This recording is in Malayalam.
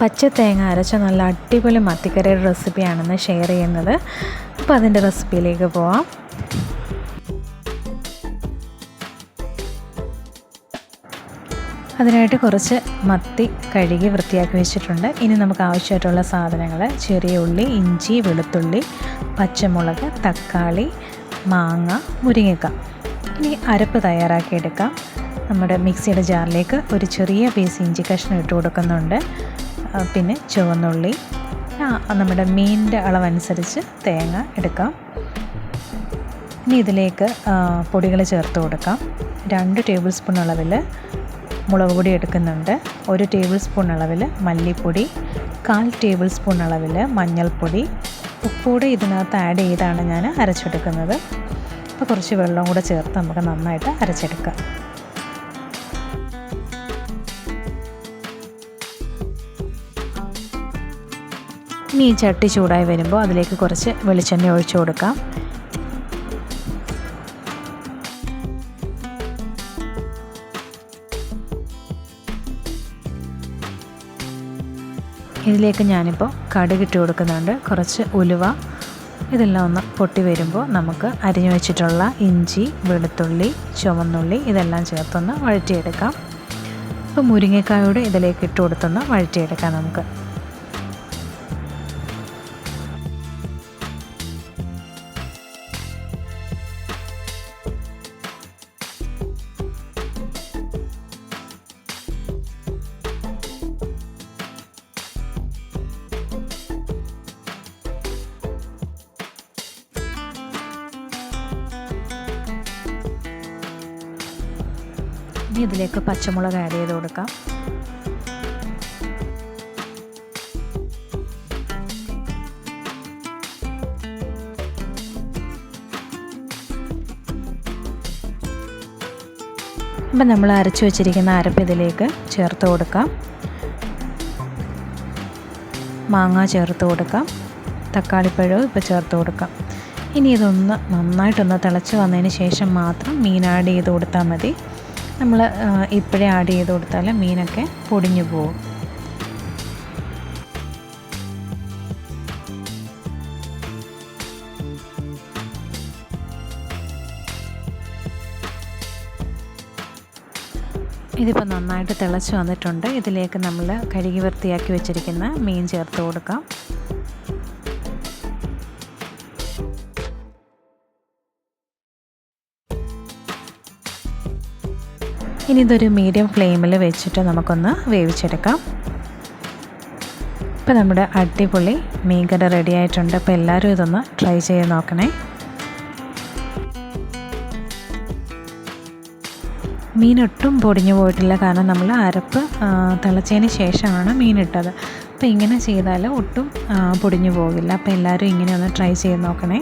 പച്ച തേങ്ങ അരച്ച നല്ല അടിപൊളി മത്തിക്കറിയുടെ റെസിപ്പിയാണെന്ന് ഷെയർ ചെയ്യുന്നത്. അപ്പോൾ അതിന്റെ റെസിപ്പിയിലേക്ക് പോവാം. അതിനായിട്ട് കുറച്ച് മത്തി കഴുകി വൃത്തിയാക്കി വെച്ചിട്ടുണ്ട്. ഇനി നമുക്ക് ആവശ്യമായിട്ടുള്ള സാധനങ്ങൾ ചെറിയ ഉള്ളി ഇഞ്ചി വെളുത്തുള്ളി പച്ചമുളക് തക്കാളി മാങ്ങ മുരിങ്ങക്ക. ഇനി അരപ്പ് തയ്യാറാക്കിയെടുക്കാം. നമ്മുടെ മിക്സിയുടെ ജാറിലേക്ക് ഒരു ചെറിയ പീസ് ഇഞ്ചി കഷ്ണം ഇട്ട് കൊടുക്കുന്നുണ്ട്. പിന്നെ ചുവന്നുള്ളി. നമ്മുടെ മീനിന്റെ അളവനുസരിച്ച് തേങ്ങ എടുക്കാം. ഇനി ഇതിലേക്ക് പൊടികൾ ചേർത്ത് കൊടുക്കാം. രണ്ട് ടേബിൾ സ്പൂൺ അളവിൽ മുളക് പൊടി എടുക്കുന്നുണ്ട്. ഒരു ടേബിൾ സ്പൂൺ അളവിൽ മല്ലിപ്പൊടി. കാൽ ടേബിൾ സ്പൂൺ അളവിൽ മഞ്ഞൾപ്പൊടി. ഉപ്പൂടെ ഇതിനകത്ത് ആഡ് ചെയ്താണ് ഞാൻ അരച്ചെടുക്കുന്നത്. അപ്പോൾ കുറച്ച് വെള്ളം കൂടെ ചേർത്ത് നമുക്ക് നന്നായിട്ട് അരച്ചെടുക്കാം. ഇനി ഈ ചട്ടി ചൂടായി വരുമ്പോൾ അതിലേക്ക് കുറച്ച് വെളിച്ചെണ്ണ ഒഴിച്ചു കൊടുക്കാം. ഇതിലേക്ക് ഞാനിപ്പോൾ കടുകിട്ട് കൊടുക്കുന്നുണ്ട്. കുറച്ച് ഉലുവ. ഇതെല്ലാം ഒന്ന് പൊട്ടി വരുമ്പോൾ നമുക്ക് അരിഞ്ഞു വെച്ചിട്ടുള്ള ഇഞ്ചി വെളുത്തുള്ളി ചുവന്നുള്ളി ഇതെല്ലാം ചേർത്തൊന്ന് വഴറ്റിയെടുക്കാം. അപ്പോൾ മുരിങ്ങക്കായോട് ഇതിലേക്ക് ഇട്ട് കൊടുത്തൊന്ന് വഴറ്റിയെടുക്കാം നമുക്ക്. ഇനി ഇതിലേക്ക് പച്ചമുളക് ആഡ് ചെയ്ത് കൊടുക്കാം. അപ്പം നമ്മൾ അരച്ചു വെച്ചിരിക്കുന്ന അരപ്പ് ഇതിലേക്ക് ചേർത്ത് കൊടുക്കാം. മാങ്ങ ചേർത്ത് കൊടുക്കാം. തക്കാളിപ്പഴവും ഇപ്പോൾ ചേർത്ത് കൊടുക്കാം. ഇനി ഇതൊന്ന് നന്നായിട്ടൊന്ന് തിളച്ച് വന്നതിന് ശേഷം മാത്രം മീൻ ആഡ് ചെയ്ത് കൊടുത്താൽ മതി. നമ്മൾ ഇപ്പോഴേ ആഡ് ചെയ്ത് കൊടുത്താൽ മീനൊക്കെ പൊടിഞ്ഞു പോകും. ഇതിപ്പോൾ നന്നായിട്ട് തിളച്ച് വന്നിട്ടുണ്ട്. ഇതിലേക്ക് നമ്മൾ കഴുകി വൃത്തിയാക്കി വെച്ചിരിക്കുന്ന മീൻ ചേർത്ത് കൊടുക്കാം. ഇനി ഇതൊരു മീഡിയം ഫ്ലെയിമിൽ വെച്ചിട്ട് നമുക്കൊന്ന് വേവിച്ചെടുക്കാം. ഇപ്പോൾ നമ്മുടെ അടിപൊളി മീൻകറി റെഡി ആയിട്ടുണ്ട്. അപ്പോൾ എല്ലാവരും ഇതൊന്ന് ട്രൈ ചെയ്ത് നോക്കണേ. മീൻ ഒട്ടും പൊടിഞ്ഞു പോയിട്ടില്ല. കാരണം നമ്മൾ അരപ്പ് തിളച്ചതിന് ശേഷമാണ് മീനിട്ടത്. അപ്പോൾ ഇങ്ങനെ ചെയ്താൽ ഒട്ടും പൊടിഞ്ഞു പോകില്ല അപ്പോൾ എല്ലാവരും ഇങ്ങനെ ഒന്ന് ട്രൈ ചെയ്ത് നോക്കണേ.